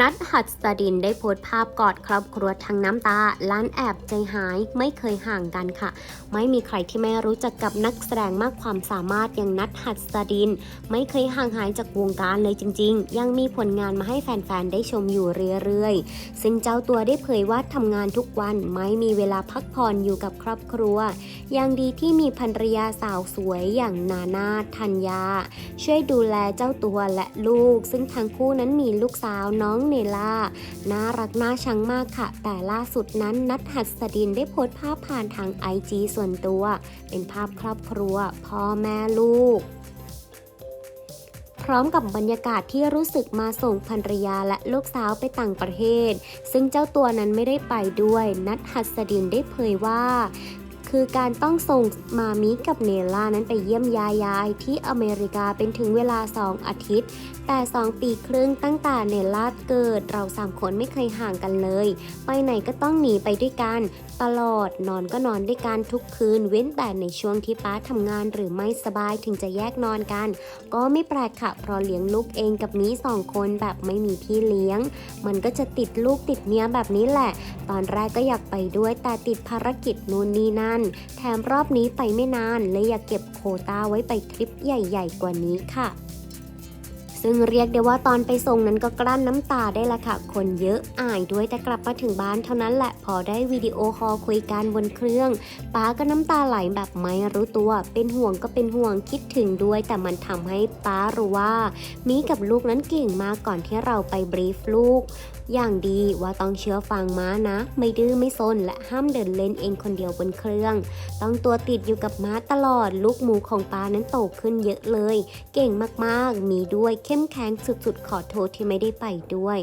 นัทหัดสดินได้โพสต์ภาพกอดครอบครัวทั้งน้ำตา ล้านแอบใจหายไม่เคยห่างกันค่ะ ไม่มีใครที่ไม่รู้จักกับนักแสดงมากความสามารถอย่างนัทหัดสดิน ไม่เคยห่างหายจากวงการเลยจริง ๆ ยังมีผลงานมาให้แฟนๆ ได้ชมอยู่เรื่อยๆ ซึ่งเจ้าตัวได้เผยว่าทำงานทุกวันไม่มีเวลาพักผ่อนอยู่กับครอบครัว ยังดีที่มีภรรยาสาวสวยอย่างนานาธัญญาช่วยดูแลเจ้าตัวและลูก ซึ่งทั้งคู่นั้นมีลูกสาวน้องเนล่า น่ารักน่าชังมากค่ะ แต่ล่าสุดนั้นนัทหัสดินได้โพสต์ภาพผ่านทางไอจีส่วนตัว เป็นภาพครอบครัว พ่อแม่ลูกพร้อมกับบรรยากาศที่รู้สึกมาส่งภรรยาและลูกสาวไปต่างประเทศ ซึ่งเจ้าตัวนั้นไม่ได้ไปด้วย นัทหัสดินได้เผยว่า คือการต้องส่งมามิกับเนล่านั้นไปเยี่ยมยายายที่อเมริกาเป็นถึงเวลา 2 อาทิตย์ แต่ 2 ปีครึ่งตั้งแต่เนล่าเกิดเราสามคนไม่เคยห่างกันเลย ไปไหนก็ต้องหนีไปด้วยกัน ตลอดนอนก็นอนด้วยกันทุกคืน เว้นแต่ในช่วงที่ป้าทำงานหรือไม่สบายถึงจะแยกนอนกัน ก็ไม่แปลกค่ะเพราะเลี้ยงลูกเองกับมีสองคนแบบไม่มีพี่เลี้ยง มันก็จะติดลูกติดเมียแบบนี้แหละ ตอนแรกก็อยากไปด้วยแต่ติดภารกิจนู่นนี่นั่นแถมรอบนี้ไปไม่นานเลยอยากเก็บโคต้าไว้ไปทริปใหญ่ ๆ กว่านี้ค่ะ ซึ่งเรียกได้ว่าตอนไปส่งนั้นก็กลั้นน้ำตาได้ละค่ะ คนเยอะอายด้วยแต่กลับมาถึงบ้านเท่านั้นแหละพอได้วิดีโอคอลคุยกันบนเครื่องป้าก็น้ำตาไหลแบบไม่รู้ตัว เป็นห่วงก็เป็นห่วงคิดถึงด้วย แต่มันทำให้ป้ารู้ว่ามีกับลูกนั้นเก่งมากก่อนที่เราไปบรีฟลูกอย่างดีว่าต้องเชื่อฟังม้านะ ไม่ดื้อไม่ซนและห้ามเดินเล่นเองคนเดียวบนเครื่อง ต้องตัวติดอยู่กับม้าตลอด ลูกหมูของป้านั้นโตขึ้นเยอะเลย เก่งมากๆ มีด้วยเข้มแข็งสุดๆ ขอโทษที่ไม่ได้ไปด้วย